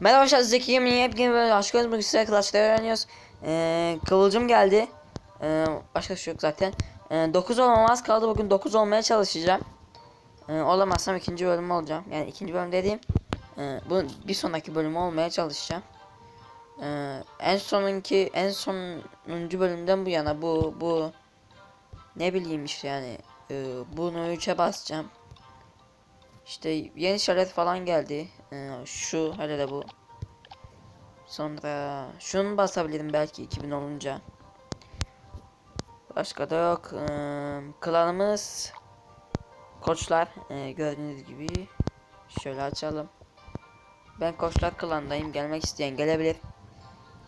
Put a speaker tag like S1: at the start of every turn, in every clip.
S1: Merhaba arkadaşlar Zeki Yemin yepyeni böyle aşk özmük size Clash'ta öğreniyoruz. Ee, kıvılcım geldi. Ee, başka şey yok zaten. Ee, 9 olmamaz kaldı bugün 9 olmaya çalışacağım. Ee, olamazsam ikinci bölüm olacağım. Yani ikinci bölüm dediğim e, bu bir sonraki bölüm olmaya çalışacağım. Ee, en sonunki en sonuncu bölümden bu yana bu bu ne bileyim işte yani e, bunu 3'e basacağım. İşte yeni şalet falan geldi. Ee, şu hele de bu. Sonra şunu basabilirim belki 2000 olunca. Başka da yok. Ee, klanımız koçlar ee, gördüğünüz gibi şöyle açalım. Ben koçlar klandayım. Gelmek isteyen gelebilir.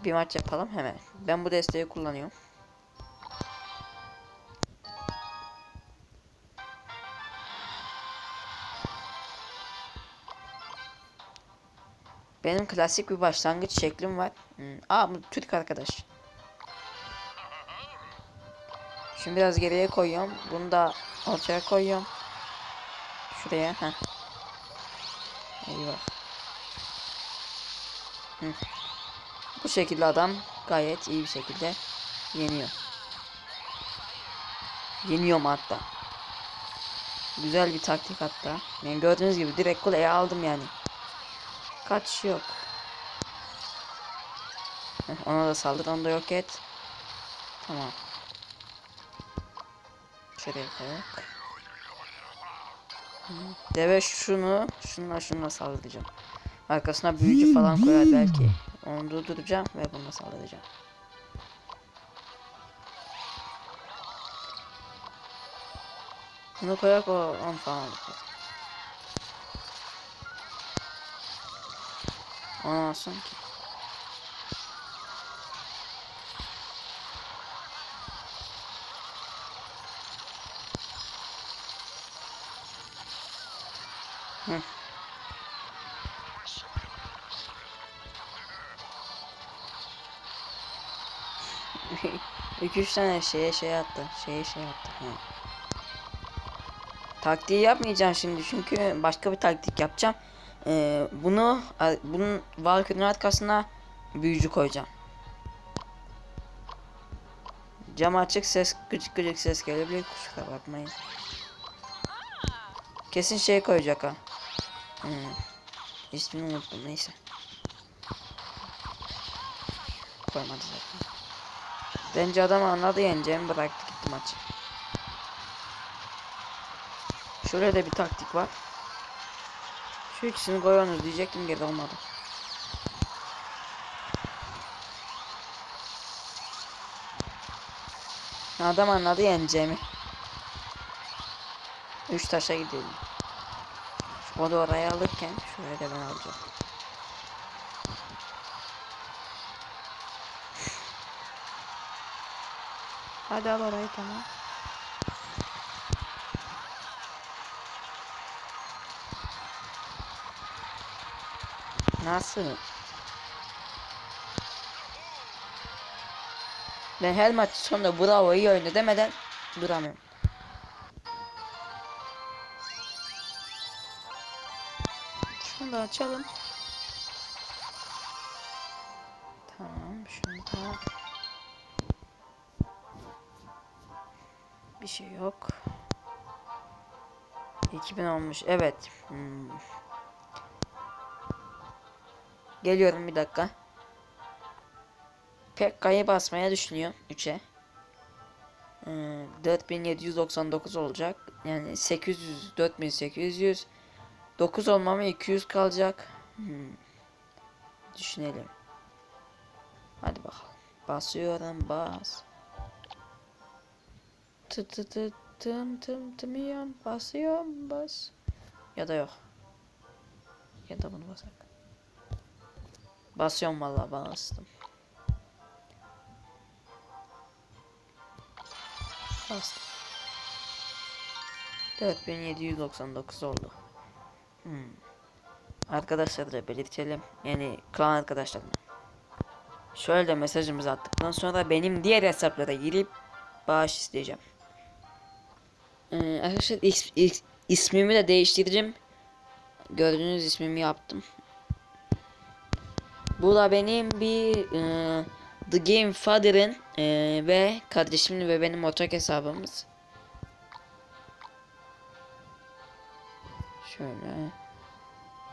S1: Bir maç yapalım hemen. Ben bu desteği kullanıyorum. Benim klasik bir başlangıç şeklim var. Hmm. Aa bu Türk arkadaş. Şimdi biraz geriye koyuyorum. Bunu da ortaya koyuyorum. Şuraya. Heh. Eyvah. Hı. Bu şekilde adam gayet iyi bir şekilde yeniyor. Yeniyorum hatta. Güzel bir taktik hatta. Yani gördüğünüz gibi direkt kuleye aldım yani. Kaç yok. Ona da saldır, onu da yok et. Tamam. Şuraya koyak. Deve şunu, şunla şunla saldıracağım. Arkasına büyücü falan koyar belki. Onu durduracağım ve bununla saldıracağım. Bunu koyak o 10 falan olur. Olmasın ki. Hı. İki üç tane şeye şey attı. Şeye şey attı. Hı. Taktiği yapmayacağım şimdi çünkü başka bir taktik yapacağım. Ee, bunu bunun Valkyrie'nin arkasına büyücü koyacağım. Cam açık ses gıcık gıcık ses gelebilir kusura bakmayın. Kesin şey koyacak ha. Hmm. İsmini unuttum neyse. Koymadı zaten. Bence adam anladı yeneceğimi bıraktı gitti maçı. Şöyle de bir taktik var. Şu ikisini koyuyorsunuz diyecektim geri olmadı. Adam anladı yeneceğimi. Üç taşa gidelim. O da oraya alırken şuraya da ben alacağım. Hadi al orayı tamam. Nasıl? Ben her maç sonunda bravo iyi oyna demeden duramıyorum. Şunu da açalım. Tamam şunu da. Bir şey yok. 2000 olmuş. Evet. Hmm. Geliyorum bir dakika. Pekka'yı basmaya düşünüyor 3'e. Ee, 4799 olacak. Yani 800 4800 9 olmama 200 kalacak. Hmm. Düşünelim. Hadi bakalım. Basıyorum bas. Tı tı tı tım tım tımıyorum. Basıyorum bas. Ya da yok. Ya da bunu basak. Basıyorum vallahi bastım. Bastım. 4799 oldu. Hmm. Arkadaşlar da belirtelim. Yani klan arkadaşlarına. Şöyle de mesajımızı attıktan sonra benim diğer hesaplara girip bağış isteyeceğim. Ee, arkadaşlar is, is, ismimi de değiştirdim. Gördüğünüz ismimi yaptım. Bu da benim bir e, The Game Father'ın e, ve kardeşimin ve benim ortak hesabımız. Şöyle.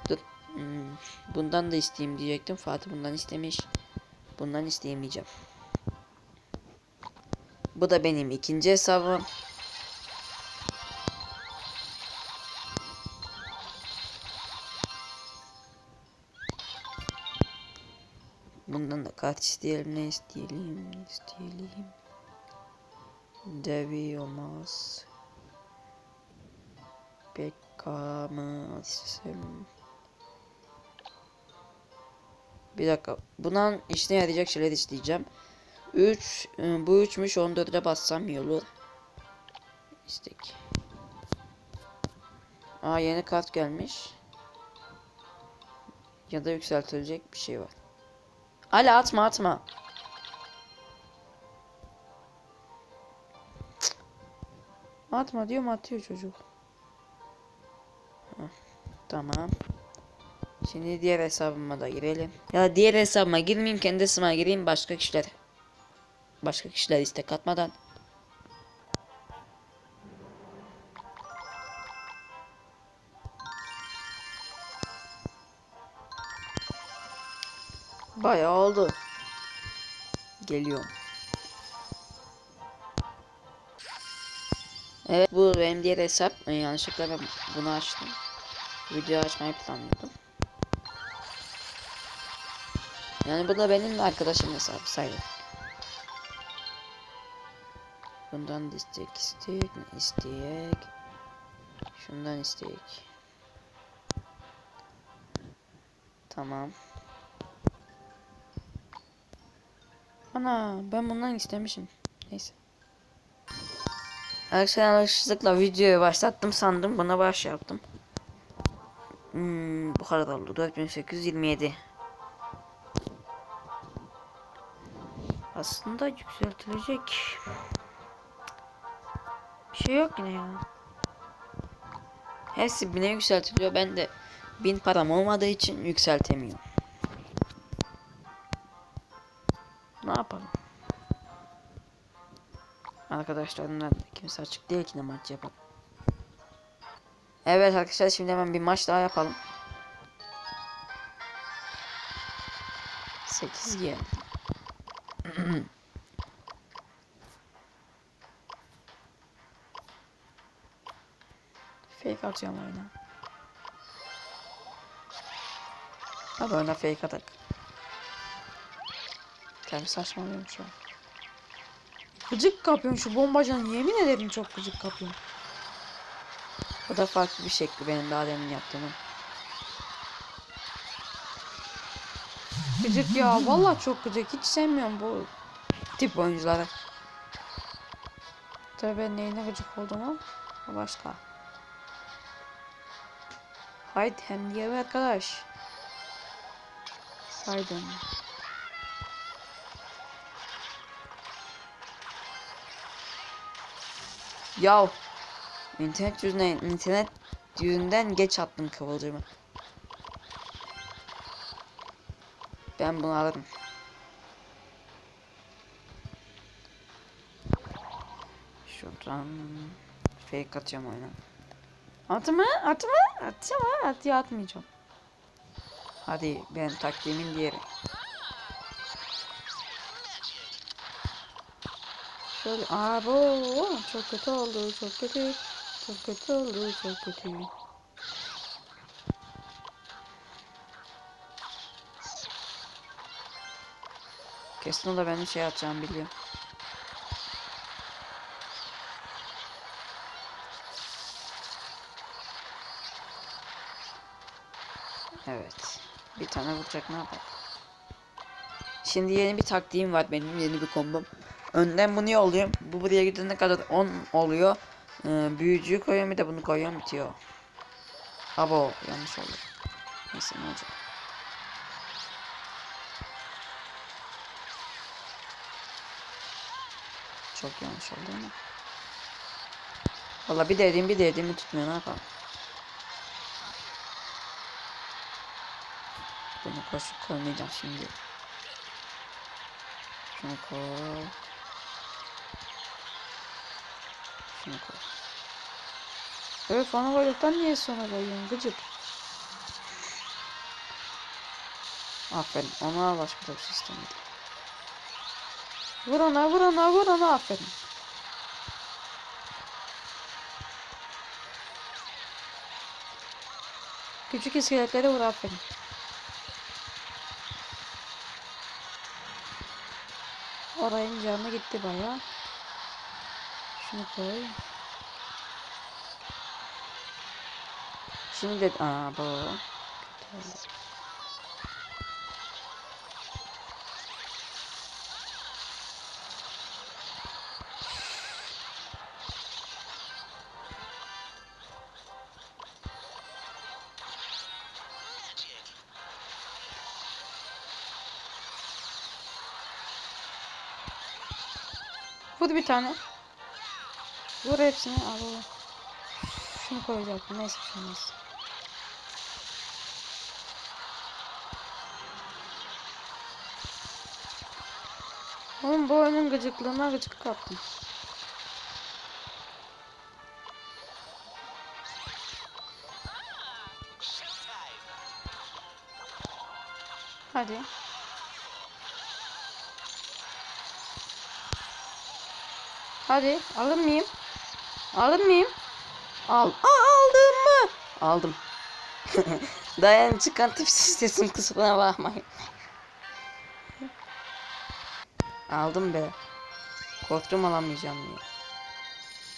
S1: Dur. Hmm, Bundan da isteyeyim diyecektim. Fatih bundan istemiş. Bundan isteyemeyeceğim. Bu da benim ikinci hesabım. Bundan da kart isteyelim. Ne isteyelim? Ne isteyelim? Devi olmaz. Beckham'ı istesem. Bir dakika. Bundan işine yarayacak şeyler isteyeceğim. 3 bu 3'müş 14'e bassam iyi olur. İstek. Aa yeni kart gelmiş. Ya da yükseltilecek bir şey var. Ali atma atma. Atma diyorum atıyor çocuk. Tamam. Şimdi diğer hesabıma da girelim. Ya diğer hesabıma girmeyeyim kendi hesabıma gireyim başka kişiler. Başka kişiler istek atmadan. Bayağı oldu. Geliyorum. Evet bu benim diğer hesap. Ee, yanlışlıkla ben bunu açtım. Video açmayı planlıyordum. Yani bu da benim arkadaşım hesabı sayılır. Bundan da istek istek isteyek. Şundan isteyek. Tamam. Ana ben bundan istemişim. Neyse. Arkadaşlar yanlışlıkla videoyu başlattım sandım. Buna baş yaptım. Hmm, bu kadar oldu. 4827. Aslında yükseltilecek. Bir şey yok yine ya. Hepsi bine yükseltiliyor. Ben de bin param olmadığı için yükseltemiyorum. Yapalım? Arkadaşlarımdan da kimse açık değil ki ne maç yapalım. Evet arkadaşlar şimdi hemen bir maç daha yapalım. 8 g Fake atıyorum oyuna. Hadi oyuna fake atak. Tabi saçmalıyorum şu an.
S2: Gıcık kapıyorum şu bombacan yemin ederim çok gıcık kapıyorum.
S1: Bu da farklı bir şekli benim daha demin yaptığımın.
S2: Gıcık ya vallahi çok gıcık hiç sevmiyorum bu
S1: Tip oyuncuları.
S2: Tabii ben neyine gıcık olduğumu başka.
S1: Haydi hem diye bir arkadaş.
S2: Haydi.
S1: Yav. İnternet yüzünden internet yüzünden geç attım kıvılcımı. Ben bunu alırım. Şuradan fake atacağım oyuna.
S2: Atma atma atma at ya atmayacağım.
S1: Hadi ben taktiğimin diğeri.
S2: Şöyle aa çok kötü oldu çok kötü. Çok kötü oldu çok kötü.
S1: Kesin o da benim şey atacağım biliyor. Evet. Bir tane vuracak ne yapar? Şimdi yeni bir taktiğim var benim yeni bir kombom. Önden bunu yolluyorum. Bu buraya gidene kadar 10 oluyor. Ee, büyücüyü koyuyorum bir de bunu koyuyorum bitiyor. Abo yanlış oldu. Neyse ne olacak. Çok yanlış oldu ama. Valla bir dediğim bir dediğimi tutmuyor ne yapalım. Bunu koşup koymayacağım şimdi. Şunu koy. Şunu koy.
S2: Evet bana koyduktan niye sonra koyuyorsun gıcık?
S1: Aferin. Ona başka da bir şey istemedim.
S2: Vur ona vur ona vur ona aferin. Küçük iskeletlere vur aferin. Orayın canı gitti baya. Şunu koy.
S1: Şimdi de aa bu. Kötü oldu.
S2: Vur bir tane. Vur hepsini al. al. Şunu koyacaktım. Neyse bir şey. Oğlum bu oyunun gıcıklığına gıcık kaptım. Hadi. Hadi alır mıyım? Alır mıyım?
S1: Al. Aa, aldın mı? Aldım. Dayan çıkan tipsiz sesim kısmına bakmayın. Aldım be. Korktum alamayacağım diye.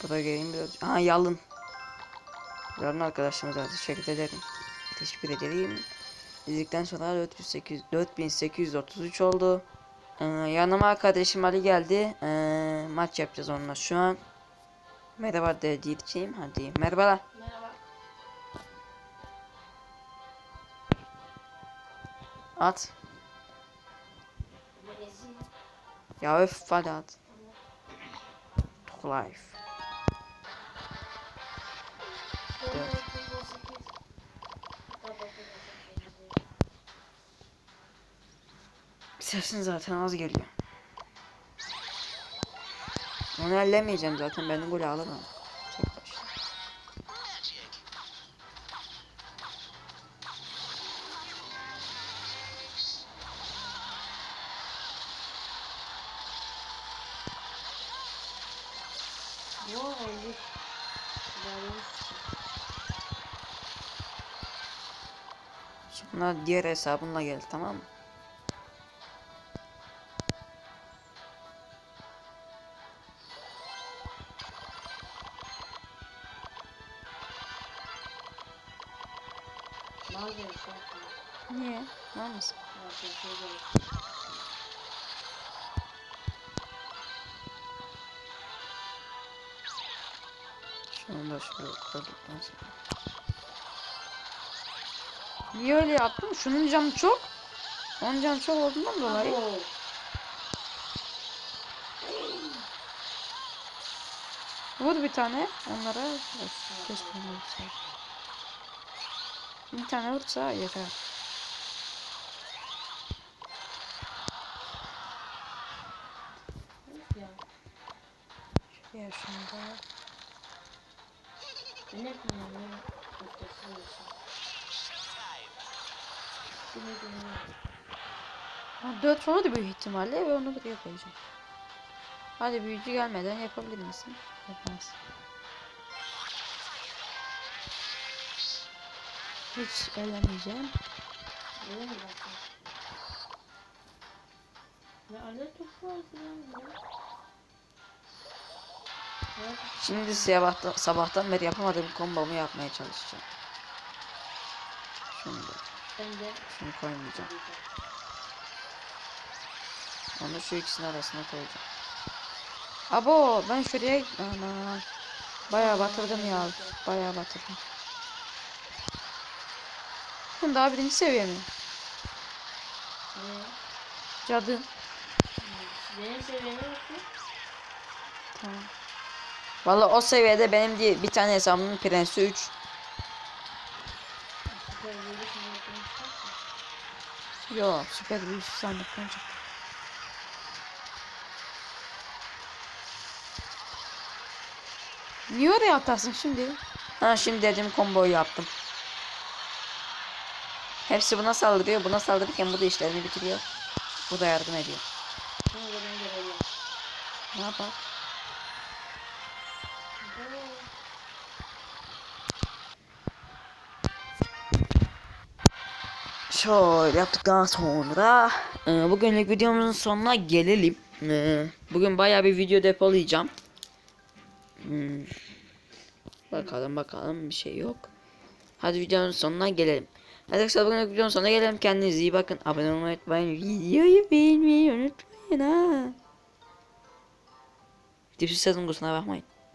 S1: Bu da geleyim biraz. Aha yalın. Yalın arkadaşlarımıza teşekkür ederim. Teşekkür ederim. İzledikten sonra 4800, 4833 oldu. Ee, yanıma arkadaşım Ali geldi. Ee, maç yapacağız onunla şu an. Merhaba de diyeceğim. Hadi merhabalar.
S3: Merhaba.
S1: At. Ya öf hadi at. Life. Sesin zaten az geliyor. Onu ellemeyeceğim zaten. Benim golü alamam. Tek başına. Sonra diğer hesabınla gel tamam mı? Şunu da şuraya koyduktan sonra.
S2: Niye öyle yaptın? Şunun canı çok. Onun canı çok olduğundan dolayı. Vur bir tane onlara. Vursaydı. Bir tane vursa yeter.
S3: Ya.
S2: Şuraya şunu da.
S3: Ne kullanıyor? Ustası olsun. Bu ne dönüyor?
S2: Ha, 4 sonra da büyük ihtimalle ve onu buraya koyacağım. Hadi büyücü gelmeden yapabilir misin? Yapamaz. Hiç ellemeyeceğim.
S3: Öyle mi bakın? Ne alet topu ya.
S1: Şimdi sabahtan, sabahtan beri yapamadığım kombomu yapmaya çalışacağım. Şunu da, şunu koymayacağım. Onu şu ikisinin arasına koyacağım.
S2: Abo ben şuraya ana bayağı batırdım ya. Bayağı batırdım. Daha birinci seviye mi? Cadı.
S3: Benim seviyeme bakın.
S2: Tamam.
S1: Valla o seviyede benim diye bir tane hesabımın prensi 3.
S3: Süper böyle şimdi yapayım istersen.
S2: Yo süper bir sandıktan çıktı. Niye oraya atarsın şimdi?
S1: Ha şimdi dediğim komboyu yaptım. Hepsi buna saldırıyor. Buna saldırırken bu da işlerini bitiriyor. Bu da yardım ediyor.
S2: Ne yapar?
S1: Şöyle yaptıktan sonra e, bugünlük videomuzun sonuna gelelim. E, bugün bayağı bir video depolayacağım. Hmm. Bakalım bakalım bir şey yok. Hadi videonun sonuna gelelim. Hadi arkadaşlar bugünlük videonun sonuna gelelim. Kendinize iyi bakın. Abone olmayı unutmayın. Videoyu beğenmeyi unutmayın ha. Dipsiz sezon kusura bakmayın.